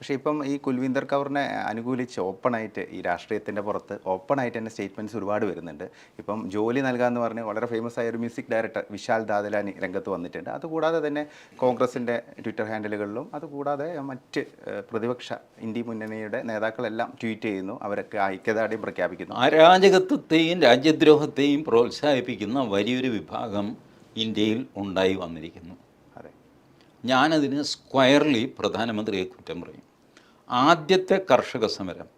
പക്ഷേ ഇപ്പം ഈ കുൽവീന്ദർ കൗറിനെ അനുകൂലിച്ച് ഓപ്പണായിട്ട് ഈ രാഷ്ട്രീയത്തിന്റെ പുറത്ത് ഓപ്പണായിട്ട് തന്നെ സ്റ്റേറ്റ്മെന്റ്സ് ഒരുപാട് വരുന്നുണ്ട്. ഇപ്പം ജോലി നൽകാമെന്ന് പറഞ്ഞ് വളരെ ഫേമസ് ആയ ഒരു മ്യൂസിക് ഡയറക്ടർ വിശാൽ ദാദലാനി രംഗത്ത് വന്നിട്ടുണ്ട്. അതുകൂടാതെ തന്നെ കോൺഗ്രസിന്റെ ട്വിറ്റർ ഹാൻഡിലുകളിലും അതുകൂടാതെ മറ്റ് പ്രതിപക്ഷ ഇന്ത്യ മുന്നണിയുടെ നേതാക്കളെല്ലാം ട്വീറ്റ് ചെയ്യുന്നു. അവരൊക്കെ ഐക്യദാർഢ്യം പ്രഖ്യാപിക്കുന്നു. അരാജകത്വത്തെയും രാജ്യദ്രോഹത്തെയും പ്രോത്സാഹിപ്പിക്കുന്ന വലിയൊരു വിഭാഗം ഇന്ത്യയിൽ ഉണ്ടായി വന്നിരിക്കുന്നു. അതെ. ഞാനതിന് സ്ക്വയർലി പ്രധാനമന്ത്രിയെ കുറ്റം പറയും. ആദ്യത്തെ കർഷക സമരം.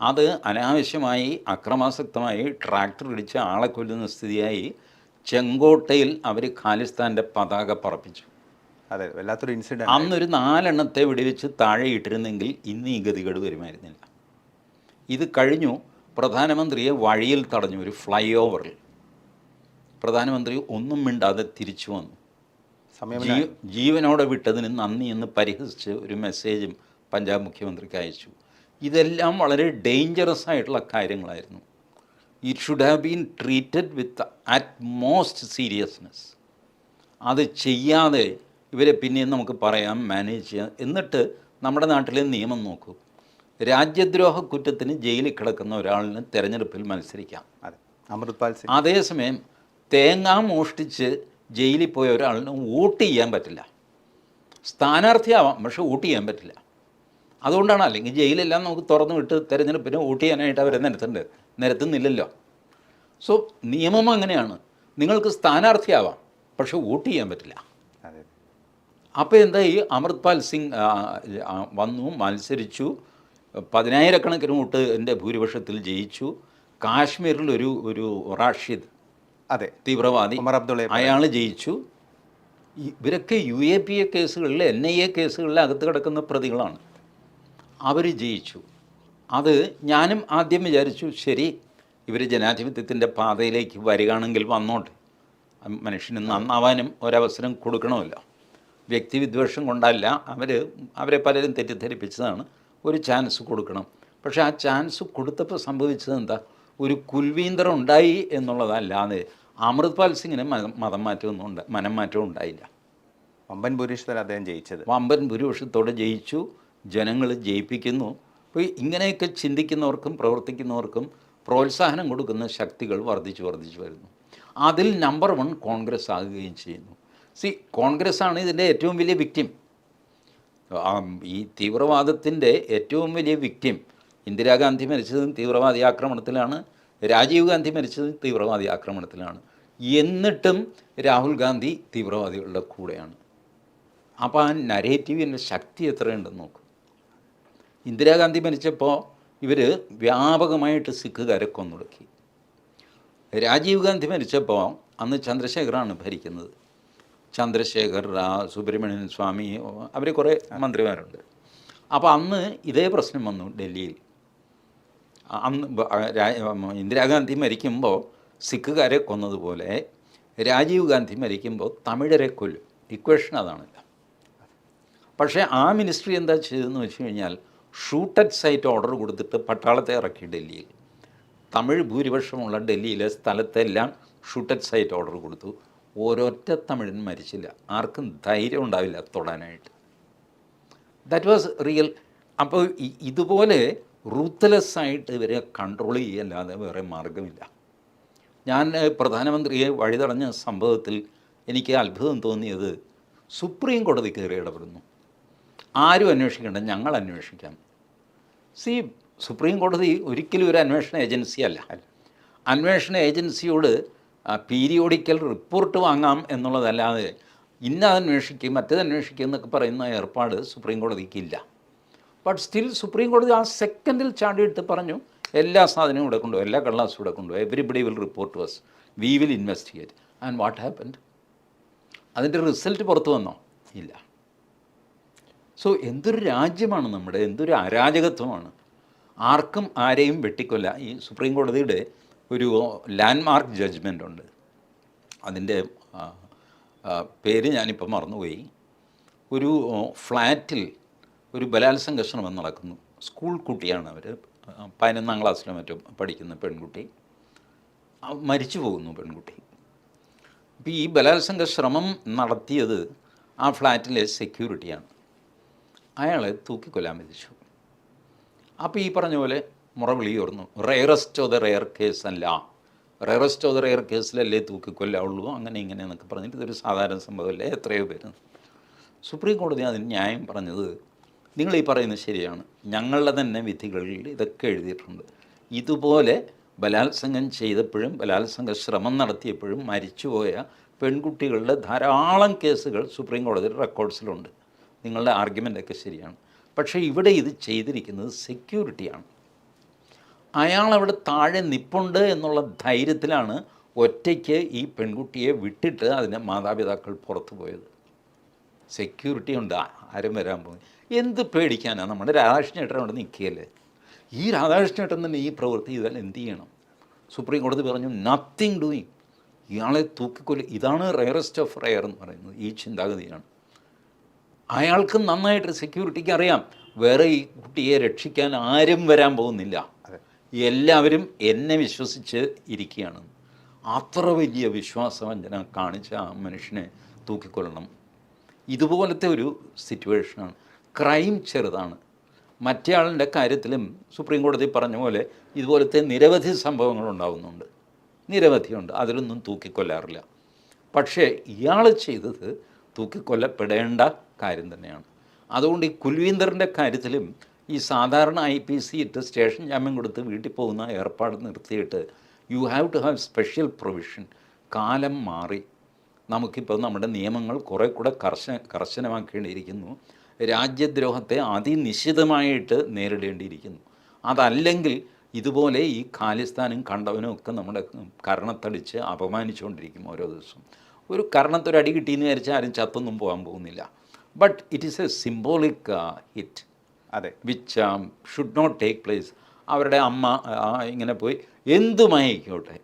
അത് അനാവശ്യമായി അക്രമാസക്തമായി ട്രാക്ടർ ഇടിച്ച് ആളെ കൊല്ലുന്ന സ്ഥിതിയായി ചെങ്കോട്ടയിൽ അവർ ഖാലിസ്ഥാന്റെ പതാക പറപ്പിച്ചു. അതെ വല്ലാത്തൊരു ഇൻസിഡന്റ് അന്നൊരു നാലെണ്ണത്തെ വെടിവെച്ച് താഴെ ഇട്ടിരുന്നെങ്കിൽ ഇന്ന് ഈ ഗതികേട് വരുമായിരുന്നില്ല. ഇത് കഴിഞ്ഞു പ്രധാനമന്ത്രിയെ വഴിയിൽ തടഞ്ഞു ഒരു ഫ്ലൈ ഓവറിൽ പ്രധാനമന്ത്രി ഒന്നും മിണ്ടാതെ തിരിച്ചു വന്നു. ജീവനോടെ വിട്ടതിന് നന്ദി എന്ന് പരിഹസിച്ച് ഒരു മെസ്സേജും പഞ്ചാബ് മുഖ്യമന്ത്രിക്ക് അയച്ചു. ഇതെല്ലാം വളരെ ഡേഞ്ചറസ് ആയിട്ടുള്ള കാര്യങ്ങളായിരുന്നു. It should have been treated with utmost seriousness അത് ചെയ്യാതെ ഇവരെ പിന്നെയും നമുക്ക് പറയാം മാനേജ് ചെയ്യാം. എന്നിട്ട് നമ്മുടെ നാട്ടിലെ നിയമം നോക്കൂ. രാജ്യദ്രോഹ കുറ്റത്തിന് ജയിലിൽ കിടക്കുന്ന ഒരാളിന് തെരഞ്ഞെടുപ്പിൽ മത്സരിക്കാം. അതെ. അമൃത്പാൽ സിംഗ്. അതേസമയം തേങ്ങ മോഷ്ടിച്ച് ജയിലിൽ പോയ ഒരാളിന് വോട്ട് ചെയ്യാൻ പറ്റില്ല. സ്ഥാനാർത്ഥിയാവാം പക്ഷെ വോട്ട് ചെയ്യാൻ പറ്റില്ല. അതുകൊണ്ടാണ് അല്ലെങ്കിൽ ജയിലെല്ലാം നമുക്ക് തുറന്നു വിട്ട് തെരഞ്ഞെടുപ്പിന് വോട്ട് ചെയ്യാനായിട്ട് അവരെ നിരത്തുന്നുണ്ട്. നിരത്തുന്നില്ലല്ലോ. സോ നിയമം അങ്ങനെയാണ്. നിങ്ങൾക്ക് സ്ഥാനാർത്ഥിയാവാം പക്ഷെ വോട്ട് ചെയ്യാൻ പറ്റില്ല. അപ്പോൾ എന്താ ഈ അമൃത്പാൽ സിംഗ് വന്നു മത്സരിച്ചു. പതിനായിരക്കണക്കിന് വോട്ട് എന്റെ ഭൂരിപക്ഷത്തിൽ ജയിച്ചു. കാശ്മീരിൽ ഒരു ഒരു റാഷിദ് അതെ. തീവ്രവാദി അബ്ദുള്ള അയാൾ ജയിച്ചു. ഇവരൊക്കെ യു എ പി എ കേസുകളിൽ എൻ ഐ എ കേസുകളിൽ അകത്ത് കിടക്കുന്ന പ്രതികളാണ്. അവർ ജയിച്ചു. അത് ഞാനും ആദ്യം വിചാരിച്ചു ശരി ഇവർ ജനാധിപത്യത്തിന്റെ പാതയിലേക്ക് വരികയാണെങ്കിൽ വന്നോട്ടെ. മനുഷ്യന് നന്നാവാനും ഒരവസരം കൊടുക്കണമല്ലോ. വ്യക്തിവിദ്വേഷം കൊണ്ടല്ല അവർ അവരെ പലരും തെറ്റിദ്ധരിപ്പിച്ചതാണ്. ഒരു ചാൻസ് കൊടുക്കണം. പക്ഷേ ആ ചാൻസ് കൊടുത്തപ്പോൾ സംഭവിച്ചത് എന്താ? ഒരു കുൽവീന്തരം ഉണ്ടായി എന്നുള്ളതല്ലാതെ അമൃത്പാൽ സിംഗിന് മതം മാറ്റമൊന്നും ഉണ്ട് മനം മാറ്റവും ഉണ്ടായില്ല. വമ്പൻ ഭൂരിപക്ഷത്തോടെ അദ്ദേഹം ജയിച്ചത്. വമ്പൻ ഭൂരിപക്ഷത്തോടെ ജയിച്ചു. ജനങ്ങൾ ജയിപ്പിക്കുന്നു. അപ്പോൾ ഇങ്ങനെയൊക്കെ ചിന്തിക്കുന്നവർക്കും പ്രവർത്തിക്കുന്നവർക്കും പ്രോത്സാഹനം കൊടുക്കുന്ന ശക്തികൾ വർദ്ധിച്ചു വർദ്ധിച്ചു വരുന്നു. അതിൽ നമ്പർ വൺ കോൺഗ്രസ് ആകുകയും ചെയ്യുന്നു. സി കോൺഗ്രസ് ആണ് ഇതിന്റെ ഏറ്റവും വലിയ വിക്റ്റിം ഈ തീവ്രവാദത്തിന്റെ ഏറ്റവും വലിയ വിക്റ്റിം ഇന്ദിരാഗാന്ധി മരിച്ചതും തീവ്രവാദി ആക്രമണത്തിലാണ്. രാജീവ് ഗാന്ധി മരിച്ചതും തീവ്രവാദി ആക്രമണത്തിലാണ്. എന്നിട്ടും രാഹുൽ ഗാന്ധി തീവ്രവാദികളുടെ കൂടെയാണ്. അപ്പോൾ ആ നരേറ്റീവിന്റെ ശക്തി എത്രയുണ്ടെന്ന് നോക്കും. ഇന്ദിരാഗാന്ധി മരിച്ചപ്പോൾ ഇവർ വ്യാപകമായിട്ട് സിഖുകാരെ കൊന്നൊടുക്കി. രാജീവ് ഗാന്ധി മരിച്ചപ്പോൾ അന്ന് ചന്ദ്രശേഖറാണ് ഭരിക്കുന്നത്. ചന്ദ്രശേഖർ സുബ്രഹ്മണ്യൻ സ്വാമി അവർ കുറേ മന്ത്രിമാരുണ്ട്. അപ്പോൾ അന്ന് ഇതേ പ്രശ്നം വന്നു ഡൽഹിയിൽ. അന്ന് ഇന്ദിരാഗാന്ധി മരിക്കുമ്പോൾ സിഖുകാരെ കൊന്നതുപോലെ രാജീവ് ഗാന്ധി മരിക്കുമ്പോൾ തമിഴരെ കൊല്ലും. ഇക്വേഷൻ അതാണല്ല. പക്ഷേ ആ മിനിസ്ട്രി എന്താ ചെയ്തതെന്ന് വെച്ച് കഴിഞ്ഞാൽ ഷൂട്ടറ്റ് സൈറ്റ് ഓർഡർ കൊടുത്തിട്ട് പട്ടാളത്തെ ഇറക്കി ഡൽഹിയിൽ. തമിഴ് ഭൂരിപക്ഷമുള്ള ഡൽഹിയിലെ സ്ഥലത്തെല്ലാം ഷൂട്ടറ്റ് സൈറ്റ് ഓർഡർ കൊടുത്തു. ഓരോറ്റ തമിഴൻ മരിച്ചില്ല. ആർക്കും ധൈര്യം ഉണ്ടാവില്ല തൊടാനായിട്ട്. ദാറ്റ് വാസ് റിയൽ അപ്പോൾ ഇതുപോലെ റൂത്ത്ലെസ് ആയിട്ട് ഇവരെ കൺട്രോൾ ചെയ്യല്ലാതെ വേറെ മാർഗമില്ല ഞാൻ പ്രധാനമന്ത്രിയെ വഴിതടഞ്ഞ സംഭവത്തിൽ എനിക്ക് അത്ഭുതം തോന്നിയത് സുപ്രീം കോടതി കയറി ഇടപെടുന്നു. ആരും അന്വേഷിക്കേണ്ട ഞങ്ങൾ അന്വേഷിക്കാം. സി സുപ്രീം കോടതി ഒരിക്കലും ഒരു അന്വേഷണ ഏജൻസി അല്ല. അന്വേഷണ ഏജൻസിയോട് പീരിയോഡിക്കൽ റിപ്പോർട്ട് വാങ്ങാം എന്നുള്ളതല്ലാതെ ഇന്ന അന്വേഷിക്കും മറ്റേത് അന്വേഷിക്കും എന്നൊക്കെ പറയുന്ന ഏർപ്പാട് സുപ്രീം കോടതിക്കില്ല ബട്ട് സ്റ്റിൽ സുപ്രീം കോടതി ആ സെക്കൻഡിൽ ചാടിയിട്ട് പറഞ്ഞു എല്ലാ സാധനവും ഇവിടെ കൊണ്ടുപോകും എല്ലാ കള്ളാസും ഇവിടെ കൊണ്ടുപോകും everybody will report was we will investigate and what happened അതിന്റെ റിസൾട്ട് പുറത്തു വന്നോ? ഇല്ല. സോ എന്തൊരു രാജ്യമാണ് നമ്മുടെ? എന്തൊരു അരാജകത്വമാണ്? ആർക്കും ആരെയും വെട്ടിക്കൊല്ല. ഈ സുപ്രീം കോടതിയുടെ ഒരു ലാൻഡ്മാർക്ക് ജഡ്ജ്മെന്റ് ഉണ്ട്. അതിന്റെ പേര് ഞാനിപ്പോൾ മറന്നുപോയി. ഒരു ഫ്ലാറ്റിൽ ഒരു ബലാത്സംഗ ശ്രമം നടക്കുന്നു. സ്കൂൾ കുട്ടിയാണ് അവർ പതിനൊന്നാം ക്ലാസ്സിലോ മറ്റോ പഠിക്കുന്ന പെൺകുട്ടി. മരിച്ചു പോകുന്നു പെൺകുട്ടി. അപ്പോൾ ഈ ബലാത്സംഗ ശ്രമം നടത്തിയത് ആ ഫ്ലാറ്റിലെ സെക്യൂരിറ്റിയാണ് അയാളെ തൂക്കിക്കൊല്ലാൻ വിധിച്ചു. അപ്പോൾ ഈ പറഞ്ഞ പോലെ മുറവിളി ഓർന്നു rarest of the rare case അല്ല റെയറസ്റ്റ് ഓഫ് ദ റെയർ കേസിലല്ലേ തൂക്കിക്കൊല്ലാവുള്ളൂ? അങ്ങനെ ഇങ്ങനെ എന്നൊക്കെ പറഞ്ഞിട്ട് ഇതൊരു സാധാരണ സംഭവമല്ലേ? എത്രയോ പേര്. സുപ്രീം കോടതി അതിന് ന്യായം പറഞ്ഞത് നിങ്ങൾ ഈ പറയുന്നത് ശരിയാണ്. ഞങ്ങളുടെ തന്നെ വിധികളിൽ ഇതൊക്കെ എഴുതിയിട്ടുണ്ട്. ഇതുപോലെ ബലാത്സംഗം ചെയ്തപ്പോഴും ബലാത്സംഗ ശ്രമം നടത്തിയപ്പോഴും മരിച്ചുപോയ പെൺകുട്ടികളുടെ ധാരാളം കേസുകൾ സുപ്രീം കോടതിയുടെ റെക്കോർഡ്സിലുണ്ട് നിങ്ങളുടെ ആർഗ്യുമെന്റൊക്കെ ശരിയാണ്. പക്ഷേ ഇവിടെ ഇത് ചെയ്തിരിക്കുന്നത് സെക്യൂരിറ്റിയാണ് അയാൾ അവിടെ താഴെ നിപ്പുണ്ട് എന്നുള്ള ധൈര്യത്തിലാണ് ഒറ്റയ്ക്ക് ഈ പെൺകുട്ടിയെ വിട്ടിട്ട് അതിന്റെ മാതാപിതാക്കൾ പുറത്തു പോയത്. സെക്യൂരിറ്റി ഉണ്ട് ആരും വരാൻ പോകും എന്ത് പേടിക്കാനാണ് നമ്മുടെ രാധാകൃഷ്ണ ചേട്ടൻ അവിടെ നിൽക്കുകയല്ലേ? ഈ രാധാകൃഷ്ണ ചേട്ടൻ തന്നെ ഈ പ്രവൃത്തി ചെയ്താൽ എന്ത് ചെയ്യണം? സുപ്രീം കോടതി പറഞ്ഞു നത്തിങ് ഡൂയിങ് ഇയാളെ തൂക്കിക്കൊല്ലി. ഇതാണ് റയറസ്റ്റ് ഓഫ് റയർ എന്ന് പറയുന്നത്. ഈ ചിന്താഗതിയാണ്. അയാൾക്ക് നന്നായിട്ട് സെക്യൂരിറ്റിക്ക് അറിയാം. വേറെ ഈ കുട്ടിയെ രക്ഷിക്കാൻ ആരും വരാൻ പോകുന്നില്ല. എല്ലാവരും എന്നെ വിശ്വസിച്ച് ഇരിക്കുകയാണ്. അത്ര വലിയ വിശ്വാസവഞ്ചന കാണിച്ച ആ മനുഷ്യനെ തൂക്കിക്കൊള്ളണം ഇതുപോലത്തെ ഒരു സിറ്റുവേഷനാണ് ക്രൈം ചെറുതാണ്. മറ്റേയാളിന്റെ കാര്യത്തിലും സുപ്രീം കോടതി പറഞ്ഞ പോലെ ഇതുപോലത്തെ നിരവധി സംഭവങ്ങൾ ഉണ്ടാകുന്നുണ്ട് നിരവധിയുണ്ട്. അതിലൊന്നും തൂക്കിക്കൊല്ലാറില്ല. പക്ഷേ ഇയാൾ ചെയ്തത് തൂക്കിക്കൊല്ലപ്പെടേണ്ട കാര്യം തന്നെയാണ്. അതുകൊണ്ട് ഈ കുൽവീന്ദറിന്റെ കാര്യത്തിലും ഈ സാധാരണ ഐ പി സി ഇട്ട് സ്റ്റേഷൻ ജാമ്യം കൊടുത്ത് വീട്ടിൽ പോകുന്ന ഏർപ്പാട് നിർത്തിയിട്ട് you have to have special provision. കാലം മാറി. നമുക്കിപ്പോൾ നമ്മുടെ നിയമങ്ങൾ കുറേ കൂടെ കർശന കർശനമാക്കേണ്ടിയിരിക്കുന്നു. രാജ്യദ്രോഹത്തെ അതിനിശ്ചിതമായിട്ട് നേരിടേണ്ടിയിരിക്കുന്നു. അതല്ലെങ്കിൽ ഇതുപോലെ ഈ ഖാലിസ്ഥാനും കണ്ടവനും ഒക്കെ നമ്മുടെ കരണത്തടിച്ച് അപമാനിച്ചുകൊണ്ടിരിക്കും ഓരോ ദിവസവും. ഒരു കരണത്തൊരടി കിട്ടിയെന്ന് വിചാരിച്ചാൽ ആരും ചത്തൊന്നും പോകാൻ പോകുന്നില്ല. But it is a symbolic hit അതെ. Which should not take place അവരുടെ അമ്മ ഇങ്ങനെ പോയി. എന്തുമായിക്കോട്ടെ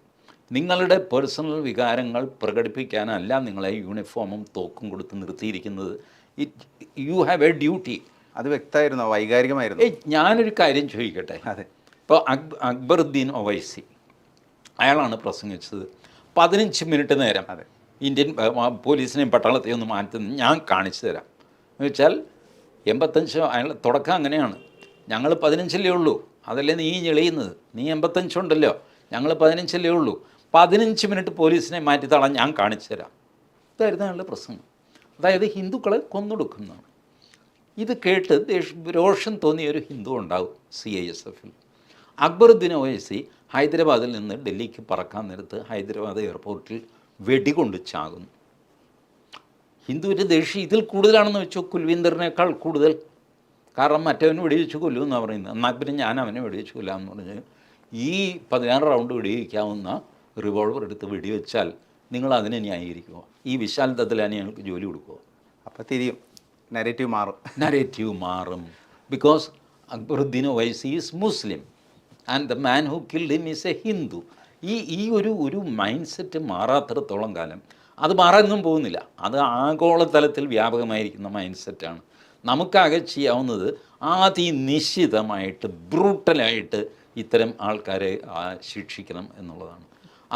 നിങ്ങളുടെ പേഴ്സണൽ വികാരങ്ങൾ പ്രകടിപ്പിക്കാനല്ല നിങ്ങളെ യൂണിഫോമും തോക്കും കൊടുത്ത് നിർത്തിയിരിക്കുന്നത്. It you have a duty അത് വ്യക്തമായിരുന്നു? വൈകാരികമായിരുന്നു? ഏയ് ഞാനൊരു കാര്യം ചോദിക്കട്ടെ. അതെ. ഇപ്പോൾ അക് അക്ബറുദ്ദീൻ ഒവൈസി അയാളാണ് പ്രസംഗിച്ചത്. പതിനഞ്ച് മിനിറ്റ് നേരം അതെ. ഇന്ത്യൻ പോലീസിനെയും പട്ടാളത്തെയും ഒന്ന് മാറ്റുന്നത് ഞാൻ കാണിച്ചു തരാം. എന്ന് വെച്ചാൽ എൺപത്തഞ്ച് അയാൾ തുടക്കം അങ്ങനെയാണ്. ഞങ്ങൾ പതിനഞ്ചല്ലേ ഉള്ളൂ. അതല്ലേ നീ ഞെളിയുന്നത്? നീ എൺപത്തഞ്ചുണ്ടല്ലോ. ഞങ്ങൾ പതിനഞ്ചല്ലേ ഉള്ളൂ. പതിനഞ്ച് മിനിറ്റ് പോലീസിനെ മാറ്റി തളാൻ ഞാൻ കാണിച്ചു തരാം. ഇതായിരുന്നു അയാളുടെ പ്രസംഗം. അതായത് ഹിന്ദുക്കളെ കൊന്നൊടുക്കുന്നതാണ്. ഇത് കേട്ട് ദേഷ് രോഷം തോന്നിയ ഒരു ഹിന്ദു ഉണ്ടാവും സി ഐ എസ് എഫിൽ. അക്ബറുദ്ദീൻ ഒവൈസി ഹൈദരാബാദിൽ നിന്ന് ഡൽഹിക്ക് പറക്കാൻ നേരത്ത് ഹൈദരാബാദ് എയർപോർട്ടിൽ വെടികൊണ്ട് ചാകുന്നു. ഹിന്ദുവിന്റെ ദേഷ്യം ഇതിൽ കൂടുതലാണെന്ന് വെച്ചോ കുൽവീന്ദറിനേക്കാൾ കൂടുതൽ. കാരണം മറ്റവന് വെടിവെച്ച് കൊല്ലും എന്നാണ് പറയുന്നത്. എന്നാൽ പിന്നെ ഞാൻ അവനെ വെടിവെച്ച് കൊല്ലാമെന്ന് പറഞ്ഞ് ഈ പതിനാറ് റൗണ്ട് വെടിവെക്കാവുന്ന റിവോൾവർ എടുത്ത് വെടിവെച്ചാൽ നിങ്ങൾ അതിനെ ന്യായീകരിക്കുമോ ഈ വിശാൽ ദത്തലാനി ഞങ്ങൾക്ക് ജോലി കൊടുക്കുമോ അപ്പോൾ തിരിയും. നരേറ്റീവ് മാറും. നരേറ്റീവ് മാറും. Because Akbaruddin Owaisi is Muslim and the man who killed him is a Hindu ഈ ഈ ഒരു ഒരു മൈൻഡ് സെറ്റ് മാറാത്തിടത്തോളം കാലം അത് മാറാനൊന്നും പോകുന്നില്ല. അത് ആഗോളതലത്തിൽ വ്യാപകമായിരിക്കുന്ന മൈൻഡ് സെറ്റാണ് നമുക്കാകെ ചെയ്യാവുന്നത് അതിനിശ്ചിതമായിട്ട് ബ്രൂട്ടലായിട്ട് ഇത്തരം ആൾക്കാരെ ശിക്ഷിക്കണം എന്നുള്ളതാണ്.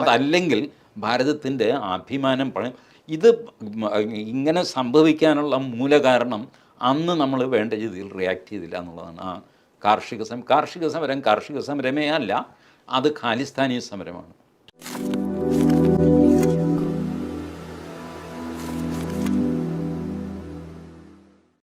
അതല്ലെങ്കിൽ ഭാരതത്തിന്റെ അഭിമാനം പഴയ ഇത് ഇങ്ങനെ സംഭവിക്കാനുള്ള മൂലകാരണം അന്ന് നമ്മൾ വേണ്ട രീതിയിൽ റിയാക്ട് ചെയ്തില്ല എന്നുള്ളതാണ്. ആ കാർഷിക സമരം കാർഷിക സമരം കാർഷിക സമരമേ അല്ല അത് ഖാലിസ്ഥാനി സമരമാണ്.